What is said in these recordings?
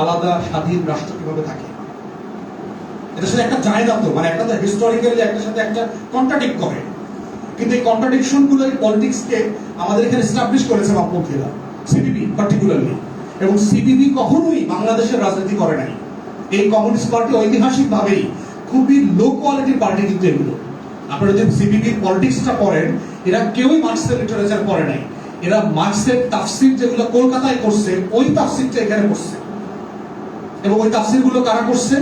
আলাদা স্বাধীন রাষ্ট্র কীভাবে থাকে? এটার সাথে একটা তো মানে একটা হিস্টোরিক্যালি একটার সাথে একটা করে। কিন্তু এই কন্ট্রাডিকশনগুলো এই পলিটিক্সকে আমাদের এখানে এস্টাবলিশ করেছে বামপন্থীরা সিপিবি পার্টিকুলারলি এবং সিপিবি কখনোই বাংলাদেশের রাজনীতি করে নাই। এই কমিউনিস্ট পার্টি ঐতিহাসিকভাবেই খুবই লো কোয়ালিটির পার্টি কিন্তু এগুলো। আপনারা যদি সিপিবির পলিটিক্সটা এরা কেউই মার্কসের লিটারেচার নাই। এরা মার্কসের তাফসির যেগুলো কলকাতায় করছে, ওই তাফসিরটা এখানে করছে। এবং ওই তাফসিরগুলো কারা করছে?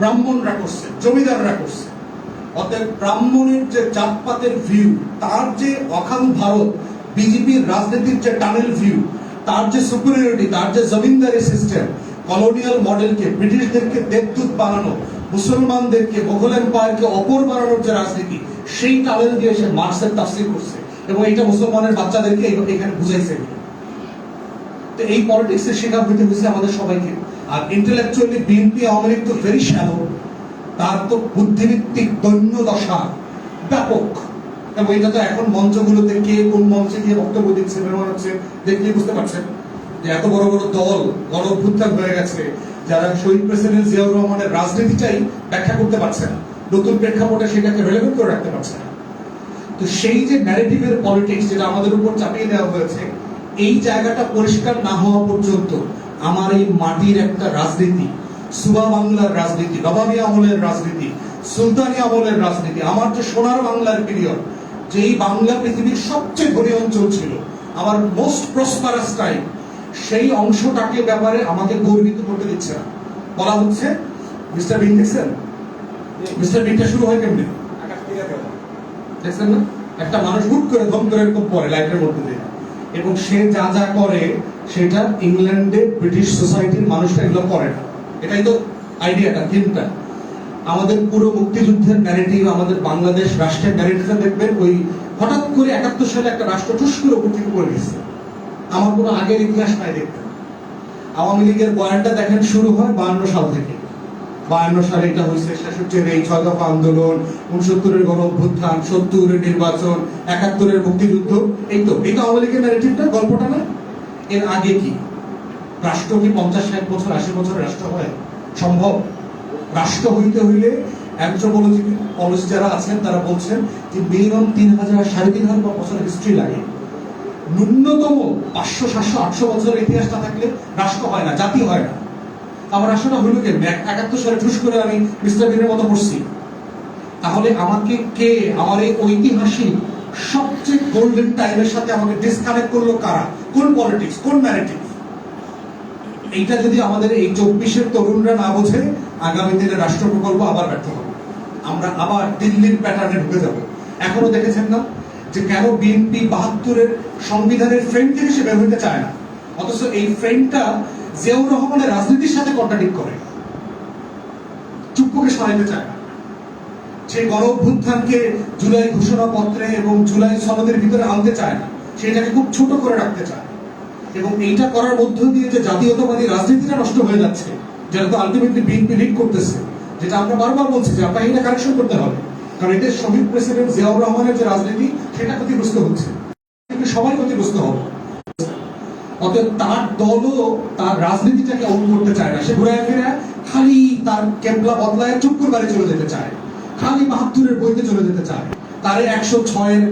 ব্রাহ্মণরা করছে, জমিদাররা করছে। অতএব ব্রাহ্মণের যে জাতপাতের ভিউ তার যে অখান ভারত, বিজেপির রাজনীতির যে টানেল ভিউ তার যে সুপিরিয়রিটি তার যে জমিনদারি সিস্টেম কলোনিয়াল মডেলকে ব্রিটিশদেরকে দেবদূত বানানো, মুসলমানদেরকে, মোঘল এম্পায়ারকে অপর বানানোর যে রাজনীতি, সেই টানেল দিয়ে সে মার্কসের তাফসির করছে এবং এইটা মুসলমানের বাচ্চাদেরকে এখানে বুঝাইছে। তো এই পলিটিক্সের শিকার হইতে হয়েছে আমাদের সবাইকে। আর ইন্টেলেকচুয়ালি বিএনপি আওয়ামী লীগ তো ভেরি শ্যালো তার তো বুদ্ধিভিত্তিক দৈন্য দশা ব্যাপক। এবং এটা তো এখন মঞ্চগুলোতে কে কোন মঞ্চে গিয়ে বক্তব্য দিচ্ছে, মেহমান হচ্ছে, দেখলেই বুঝতে পারছেন যে এত বড় বড় দল, গণ হয়ে গেছে, যারা শহীদ প্রেসিডেন্ট জিয়াউর রহমানের রাজনীতিটাই ব্যাখ্যা করতে পারছে না। নতুন প্রেক্ষাপটে সেটাকে রেলেভেন্ট করে রাখতে পারছে না। তো সেই যে ন্যারেটিভের পলিটিক্স যেটা আমাদের উপর চাপিয়ে দেওয়া হয়েছে, এই জায়গাটা পরিষ্কার না হওয়া পর্যন্ত আমার এই মাটির একটা রাজনীতি সুবা বাংলার রাজনীতি নবাবী আমলের রাজনীতি সুলতানি আমলের রাজনীতি আমার যে সোনার বাংলার পিরিয়ড যে এই বাংলা পৃথিবীর সবচেয়ে ধনী অঞ্চল ছিল আমার মোস্ট প্রসপারাস টাইম সেই অংশটাকে ব্যাপারে আমাকে গর্বিত করতে দিচ্ছে না। বলা হচ্ছে মিস্টার বিন দেখছেন? মিস্টার বিনটা শুরু হয় কেমনি? দেখছেন না? একটা মানুষ হুট করে দম করে এরকম পড়ে লাইফের মধ্যে দিয়ে। এবং সে যা যা করে, সেটা ইংল্যান্ডে ব্রিটিশ সোসাইটির মানুষটা এগুলো করে না। এটাই তো আইডিয়াটা থিমটা আমাদের পুরো মুক্তিযুদ্ধের ন্যারেটিভ আমাদের বাংলাদেশ রাষ্ট্রের ন্যারেটিভটা দেখবেন, ওই হঠাৎ করে একাত্তর সালে একটা রাষ্ট্র ঠুস করে উপর থেকে পড়ে গেছে। আমার কোনো আগের ইতিহাস নাই দেখতে। আওয়ামী লীগের বয়ানটা দেখেন, শুরু হয় বায়ান্ন সাল থেকে। বায়ান্ন সালে এটা হয়েছে, ছেষট্টির এই ছয় দফা আন্দোলন, উনসত্তরের গণ অভ্যুত্থান সত্তরের নির্বাচন, একাত্তরের মুক্তিযুদ্ধ। এই তো এই তো আওয়ামী লীগের ন্যারেটিভটা গল্পটা না? এর আগে কি? রাষ্ট্র কি পঞ্চাশ, ষাট বছর, আশি বছরের রাষ্ট্র হয়? সম্ভব? রাষ্ট্র হইতে হইলে অ্যান্থ্রোপোলজি যারা আছেন, তারা বলছেন যে মিনিমাম তিন হাজার, সাড়ে তিন হাজার বছরের হিস্ট্রি লাগে। ন্যূনতম পাঁচশো, সাতশো, আটশো বছরের ইতিহাস না থাকলে রাষ্ট্র হয় না, জাতি হয় না। আমার রাষ্ট্রটা হইল কেমনি একাত্তর সালে ঠুস করে আমি মিস্টার বিনের মতো পড়ছি। তাহলে আমাকে কে? আমার এই ঐতিহাসিক সবচেয়ে গোল্ডেন টাইমের সাথে আমাকে ডিসকানেক্ট করল কারা? কোন পলিটিক্স কোন ন্যারেটিভ এইটা যদি আমাদের এই চব্বিশের তরুণরা না বোঝে, আগামী দিনে রাষ্ট্র প্রকল্প আবার ব্যর্থ হবে। আমরা আবার দিল্লির প্যাটার্নে ঢুকে যাব। এখনও দেখেছেন না যে কেন বিএনপি বাহাত্তরের সংবিধানের ফ্রেম থেকে সে বের হইতে চায় না? অথচ এই ফ্রেমটা জিয়াউর রহমানের রাজনীতির সাথে কন্ট্রাডিক্ট করে। সরাইতে চায় না। গণ অভ্যুত্থানকে জুলাই ঘোষণাপত্রে এবং জুলাই সনদের ভিতরে আনতে চায় না। সেটাকে খুব ছোট করে রাখতে চায়। এবং এইটা করার মধ্য দিয়ে যে জাতীয়তাবাদী রাজনীতিটা নষ্ট হয়ে যাচ্ছে, যেটা তো আলটিমেটলি বিএনপি লিড করতেছে, যেটা আমরা বারবার বলছি যে আপনাকে এটা কারেকশন করতে হবে। কারণ এদের শহীদ প্রেসিডেন্ট জিয়াউর রহমানের যে রাজনীতি, সেটা ক্ষতিগ্রস্ত হচ্ছে। সবাই ক্ষতিগ্রস্ত হবে। অতএব তার দলও তার রাজনীতিটাকে অন করতে চায় না। সে ঘুরে ফিরে খালি তার কেবলা বদলায় চুপ করে চলে যেতে চায়। খালি বাহাত্তরের বইতে চলে যেতে চায়। তার একশো ছয়ের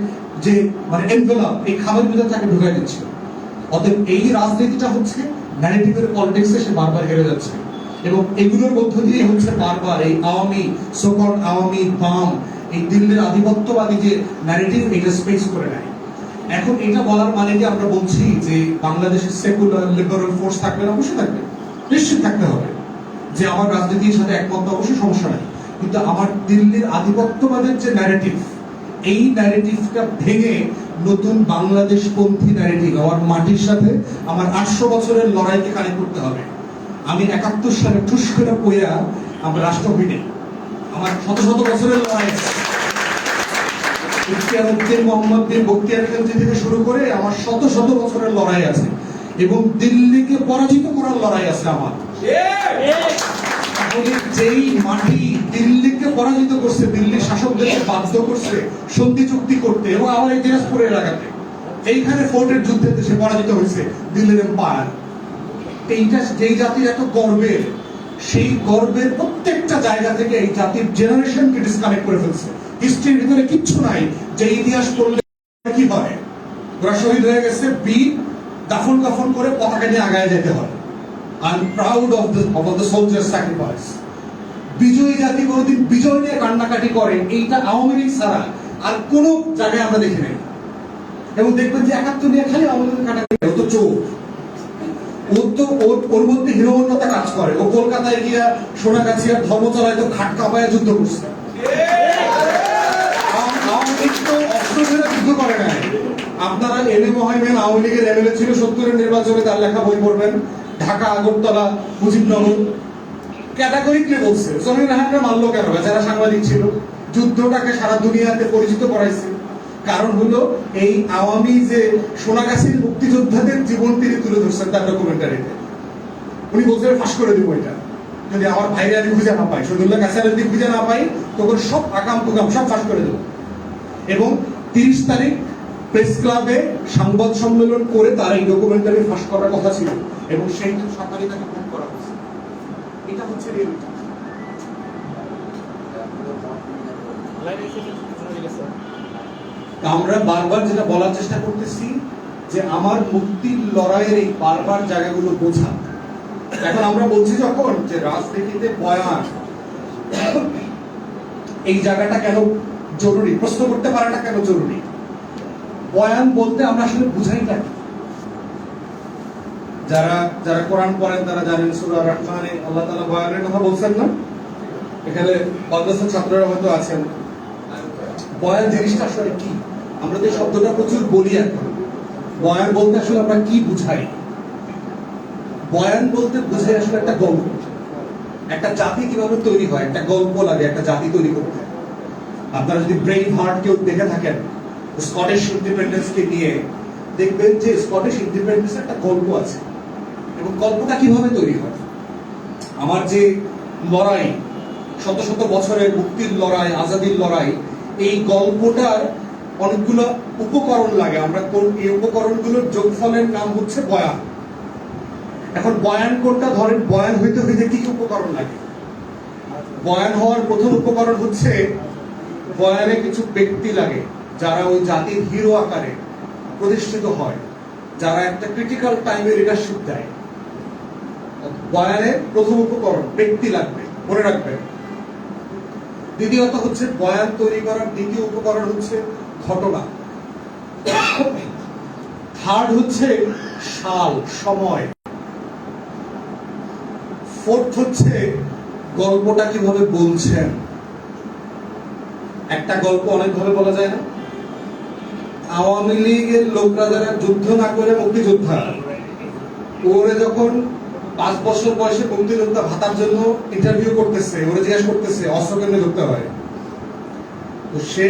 যে মানে এনভেলপ এই খাবার ভিতরে তাকে ঢুকাই দিচ্ছে। অতএব এই রাজনীতিটা হচ্ছে ন্যারেটিভের পলিটিক্সে সে বারবার হেরে যাচ্ছে। এবং এগুলোর মধ্য দিয়ে হচ্ছে বারবার এই আওয়ামী সকল আওয়ামী বাম, এই দিল্লির আধিপত্যবাদী যে ন্যারেটিভ এটা স্পেস করে নেয়। এখন এটা বলার মানে কি আমরা বলছি যে বাংলাদেশের সেকুলার লিবারাল ফোর্স থাকবে না? অবশ্যই থাকবে। নিশ্চিত থাকতে হবে। যে আমার রাজনীতির সাথে একমত, অবশ্যই সমস্যা নাই। কিন্তু আমার দিল্লির আধিপত্যবাদের যে ন্যারেটিভ এই ন্যারেটিভটা ভেঙে নতুন বাংলাদেশ পন্থী ন্যারেটিভ আমার মাটির সাথে আমার আটশো বছরের লড়াইকে কানেক্ট করতে হবে। আমি একাত্তর সালে ঠুস করে পইয়া আমার রাষ্ট্র হইনি আমার শত শত বছরের লড়াই বখতিয়ার খেলজি থেকে শুরু করে আমার শত শত বছরের লড়াই আছে। এবং দিল্লিকে পরাজিত করার লড়াই আছে আমার। যেই মাটি দিল্লিকে পরাজিত করছে, দিল্লির শাসকদেরকে বাধ্য করছে সন্ধি চুক্তি করতে এবং আমার এই দিনাজপুরের এলাকাতে, এইখানে ফোর্টের যুদ্ধে সে পরাজিত হয়েছে দিল্লির এম্পায়ার। এইটা যেই জাতির এত গর্বের, সেই গর্বের প্রত্যেকটা জায়গা থেকে এই জাতির জেনারেশনকে ডিসকানেক্ট করে ফেলছে। হিস্ট্রির ভিতরে কিচ্ছু নাই যে ইতিহাস পড়লে কি হয়? ওরা শহীদ হয়ে গেছে বীর দাফন কাফন করে পতাকা নিয়ে আগায় যেতে হয়। I proud of the of the soldier sacrifice বিজয়ী জাতি কোনোদিন বিজয় নিয়ে কান্নাকাটি করে, এইটা আওয়ামী লীগ ছাড়া আর কোন জায়গায় আমরা দেখি নাই। এবং দেখবেন যে একাত্তর নিয়ে খালি আওয়ামী লীগ কাটাকাটি ও তো চোর ওর তো, ওর ওর মধ্যে হিরোহন্যতা কাজ করে। ও কলকাতায় গিয়া সোনাগাছিয়ার ধর্মতলায় তো খাট কাপায় যুদ্ধ করছে। অস্ত্র করে নাই। আপনারা এনে মহাইমেন আওয়ামী লীগের এমএলএ ছিল সত্তরের নির্বাচনে তার লেখা বই পড়বেন। ঢাকা, আগরতলা, মুজিবনগর। ক্যাটাগরিকলি বলছে জমির রাহানরা মারলো কেন যারা সাংবাদিক ছিল? যুদ্ধটাকে সারা দুনিয়াতে পরিচিত করাইছে। কারণ হলো, এই আওয়ামী যে সোনাগাছির মুক্তিযোদ্ধাদের জীবন তিনি তুলে ধরছেন তার ডকুমেন্টারিতে উনি বলছেন, ফাঁস করে দিব এটা। যদি আমার ভাইরা আমি খুঁজে না পাই, শহীদুল্লাহ কাসার যদি খুঁজে না পাই, তখন সব আকাম কুকাম সব ফাঁস করে দেবো। এবং তিরিশ তারিখ প্রেস ক্লাবে সংবাদ সম্মেলন করে তার এই ডকুমেন্টারি ফাঁস করার কথা ছিল এবং সেই দিন সকালে তাকে ফোন করা হয়েছে। এটা হচ্ছে আমরা বারবার যেটা বলার চেষ্টা করতেছি যে আমার মুক্তির লড়াইয়ের এই বারবার জায়গাগুলো বোঝা। এখন আমরা বলছি যখন যে রাজনীতিতে বয়ান, এই জায়গাটা কেন জরুরি, প্রশ্ন করতে পারাটা কেন জরুরি? বয়ান বলতে আমরা আসলে বুঝাই না যারা যারা কোরআন পড়েন তারা জানেন সূরা রহমানে আল্লাহ তাআলা বয়ানের কথা বলছেন না? এখানে মাদ্রাসার ছাত্ররা হয়তো আছেন। বয়ান জিনিসটা আসলে কি? আমরা যে শব্দটা প্রচুর বলি এখন। বয়ান বলতে আসলে আমরা কি বুঝাই? বয়ান বলতে বুঝাই আসলে একটা গল্প। একটা জাতি কীভাবে তৈরি হয়? একটা গল্প লাগে, একটা জাতি তৈরি করতে। আপনারা যদি ব্রেইন হার্ট কেউ দেখে থাকেন স্কটিশ ইন্ডিপেন্ডেন্স কে নিয়ে, দেখবেন যে স্কটিশ ইন্ডিপেন্ডেন্স একটা গল্প আছে। এবং গল্পটা কীভাবে তৈরি হয়? আমার যে লড়াই, শত শত বছরের মুক্তির লড়াই, আজাদির লড়াই, এই গল্পটার অনেকগুলো উপকরণ লাগে। আমরা কোন এই উপকরণগুলোর যোগফলের নাম হচ্ছে বয়ান। এখন বয়ান কোনটা? ধরেন বয়ান হইতে হইতে কি উপকরণ লাগে? বয়ান হওয়ার প্রথম উপকরণ হচ্ছে বয়ানে কিছু ব্যক্তি লাগে যারা ওই জাতির হিরো আকারে প্রতিষ্ঠিত হয়, যারা একটা ক্রিটিক্যাল টাইমে লিডারশিপ দেয়। বয়ানের প্রথম উপকরণ ব্যক্তি লাগবে, মনে রাখবেন দ্বিতীয়ত হচ্ছে বয়ান তৈরি করার দ্বিতীয় উপকরণ হচ্ছে ঘটনা। থার্ড হচ্ছে সাল, সময়। ফোর্থ হচ্ছে গল্পটা কীভাবে বলছেন। একটা গল্প অনেকভাবে বলা যায় না? আওয়ামী লীগের লোকরা যারা যুদ্ধ না করে মুক্তিযোদ্ধা, ওরে যখন পাঁচ বছর বয়সে মুক্তিযোদ্ধা ভাতার জন্য ইন্টারভিউ করতেছে, ওরে জিজ্ঞেস করতেছে, অস্ত্র কেন্দ্রে ঢুকতে হয়? তো সে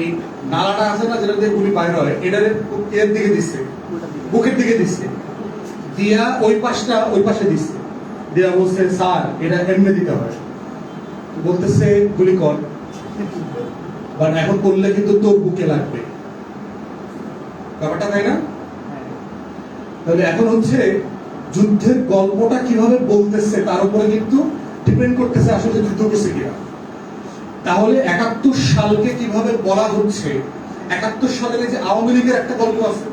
এই নালাটা আছে না যেটা দিয়ে গুলি বাইর হয় এটারে এর দিকে দিচ্ছে বুকের দিকে দিচ্ছে দিয়া ওই পাশটা ওই পাশে দিচ্ছে দিয়া বলছে, স্যার, এটা এমনি দিতে হয়। বলতেছে, গুলি কর। বাট এখন করলে কিন্তু তোর বুকে লাগবে। ব্যাপারটা তাই না? তাহলে এখন হচ্ছে যুদ্ধের গল্পটা কীভাবে বলতেছে তার উপরে কিন্তু ডিপেন্ড করতেছে আসলে যুদ্ধ করছে কিনা। তাহলে একাত্তর সালকে কীভাবে বলা হচ্ছে? একাত্তর সালের যে আওয়ামী লীগের একটা গল্প আছে।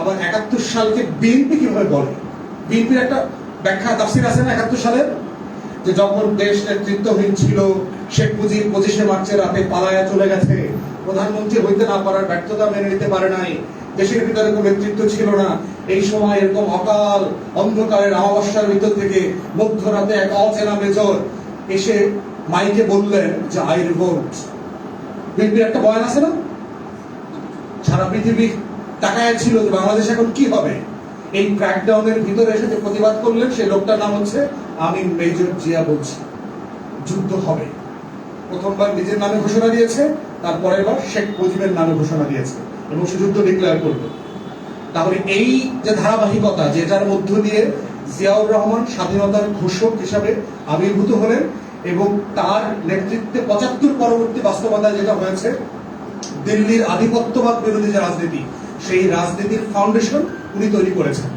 আবার একাত্তর সালকে বিএনপি কীভাবে বলে? বিএনপির একটা ব্যাখ্যা, তাফসির আছে না একাত্তর সালের? যে যখন দেশ নেতৃত্বহীন ছিল শেখ মুজিব পঁচিশে মার্চের রাতে পালায়া চলে গেছে। প্রধানমন্ত্রী হইতে না পারার ব্যর্থতা মেনে নিতে পারে নাই। দেশের ভিতরে কোনো নেতৃত্ব ছিল না। এই সময় এরকম অকাল অন্ধকারের অমাবস্যার ভিতর থেকে মধ্যরাতে এক অচেনা মেজর এসে মাইকে বললেন যে আই রিভোল্ট বিএনপির একটা বয়ান আছে না? সারা পৃথিবী তাকায় ছিল যে, বাংলাদেশ এখন কি হবে? এই ক্র্যাকডাউনের ভিতরে এসে যে প্রতিবাদ করলেন, সেই লোকটার নাম হচ্ছে আমি মেজর জিয়া বলছি। যুদ্ধ হবে। প্রথমবার নিজের নামে ঘোষণা দিয়েছে, তারপরের বার শেখ মুজিবের নামে ঘোষণা দিয়েছে এবং সে যুদ্ধ ডিক্লেয়ার করবে। তাহলে এই যে ধারাবাহিকতা যেটার মধ্য দিয়ে জিয়াউর রহমান স্বাধীনতার ঘোষক হিসাবে আবির্ভূত হলেন এবং তার নেতৃত্বে পঁচাত্তর পরবর্তী বাস্তবতায় যেটা হয়েছে, দিল্লির আধিপত্যবাদ বিরোধী যে রাজনীতি, সেই রাজনীতির ফাউন্ডেশন উনি তৈরি করেছেন।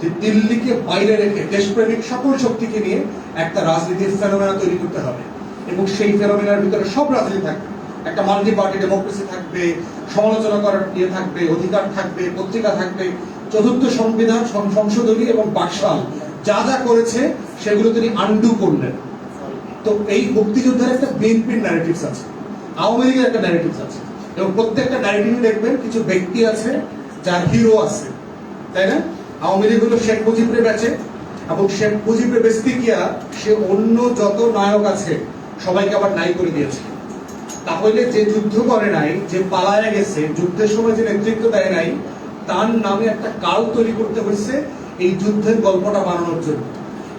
যে দিল্লিকে বাইরে রেখে দেশপ্রেমিক সকল শক্তিকে নিয়ে একটা রাজনীতির ফেনোমেনা তৈরি করতে হবে। এবং সেই ফেনোমেনার ভিতরে সব রাজনীতি থাকবে। একটা মাল্টি পার্টি ডেমোক্রেসি থাকবে, সমালোচনা করার ইয়ে থাকবে, অধিকার থাকবে, পত্রিকা থাকবে, চতুর্থ সংবিধান সংশোধনী এবং বাকশাল। যা যা করেছে, সেগুলো তিনি আন্ডু করলেন। তো এই মুক্তিযুদ্ধের একটা বিএনপির ন্যারেটিভস আছে, আওয়ামী লীগের একটা ন্যারেটিভস আছে। এবং প্রত্যেকটা ন্যারেটিভে দেখবেন, কিছু ব্যক্তি আছে যার হিরো আছে। তাই না? আওয়ামী লীগ হলো শেখ মুজিবের ব্যাচে। এবং শেখ মুজিবের বেসতে গিয়া সে অন্য যত নায়ক আছে সবাইকে আবার নাই করে দিয়েছে। তাহলে যে যুদ্ধ করে নাই, যে পালায় গেছে, যুদ্ধের সময় যে নেতৃত্ব দেয় নাই, তার নামে একটা কাল তৈরি করতে হয়েছে এই যুদ্ধের গল্পটা বানানোর জন্য।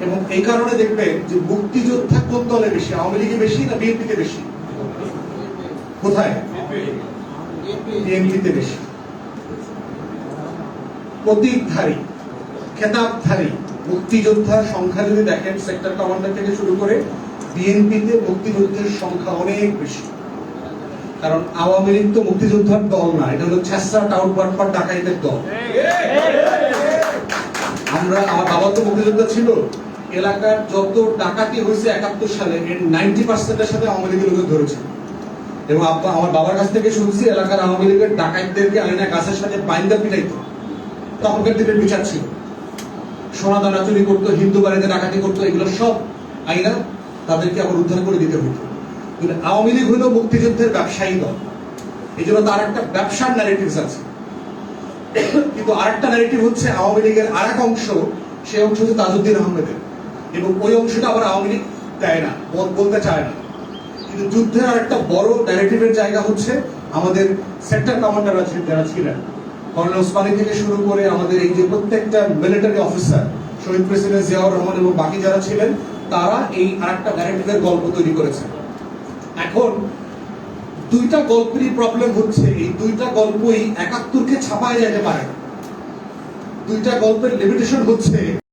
এবং এই কারণে দেখবেন যে মুক্তিযোদ্ধা কোন দলে বেশি, আওয়ামী লীগে বেশি না বিএনপিতে বেশি? কোথায়? বিএনপিতে বেশি। প্রতীকধারী, খেতাবধারী মুক্তিযোদ্ধার সংখ্যা যদি দেখেন, সেক্টর কমান্ডার থেকে শুরু করে বিএনপিতে মুক্তিযুদ্ধের সংখ্যা অনেক বেশি। কারণ আওয়ামী লীগ তো মুক্তিযোদ্ধার দল না, এটা হলো ছেসরা টাউন বাটপার ডাকাইতের দল। আমরা, আমার বাবা তো মুক্তিযোদ্ধা ছিল। এলাকার যত ডাকাতি হয়েছে একাত্তর সালে, এর নাইনটি পার্সেন্টের সাথে আওয়ামী লীগের লোক ধরেছে। এবং আমার বাবার কাছ থেকে শুনছি, এলাকার আওয়ামী লীগের ডাকাতদেরকে আইনা গাছের সাথে বাইন্দা পিটাইতো। তখনকার দিনের বিচার ছিল। সোনা দানা চুরি করতো, হিন্দু বাড়িতে ডাকাতি করতো, এগুলো সব আইনা তাদেরকে আবার উদ্ধার করে দিতে হইতো। কিন্তু আওয়ামী লীগ হলো মুক্তিযুদ্ধের ব্যবসায়ী দল। এই জন্য তার একটা ব্যবসার ন্যারেটিভস আছে। কিন্তু আরেকটা ন্যারেটিভ হচ্ছে আওয়ামী লীগের আর এক অংশ সেই অংশ হচ্ছে তাজউদ্দিন আহমেদের। এবং ওই অংশটা আবার আওয়ামী লীগ দেয় না, বল- বলতে চায় না। কিন্তু যুদ্ধের আর একটা বড় ন্যারেটিভের জায়গা হচ্ছে আমাদের সেক্টর কমান্ডার আছেন যারা ছিলেন। কর্নেল ওসমানী থেকে শুরু করে আমাদের এই যে প্রত্যেকটা মিলিটারি অফিসার শহীদ প্রেসিডেন্ট জিয়াউর রহমান এবং বাকি যারা ছিলেন তারা এই আরেকটা ন্যারেটিভের গল্প তৈরি করেছে। এখন দুইটা গল্পেরই প্রবলেম হচ্ছে, এই দুইটা গল্পই একাত্তরকে ছাপায় যেতে পারে। দুইটা গল্পের লিমিটেশন হচ্ছে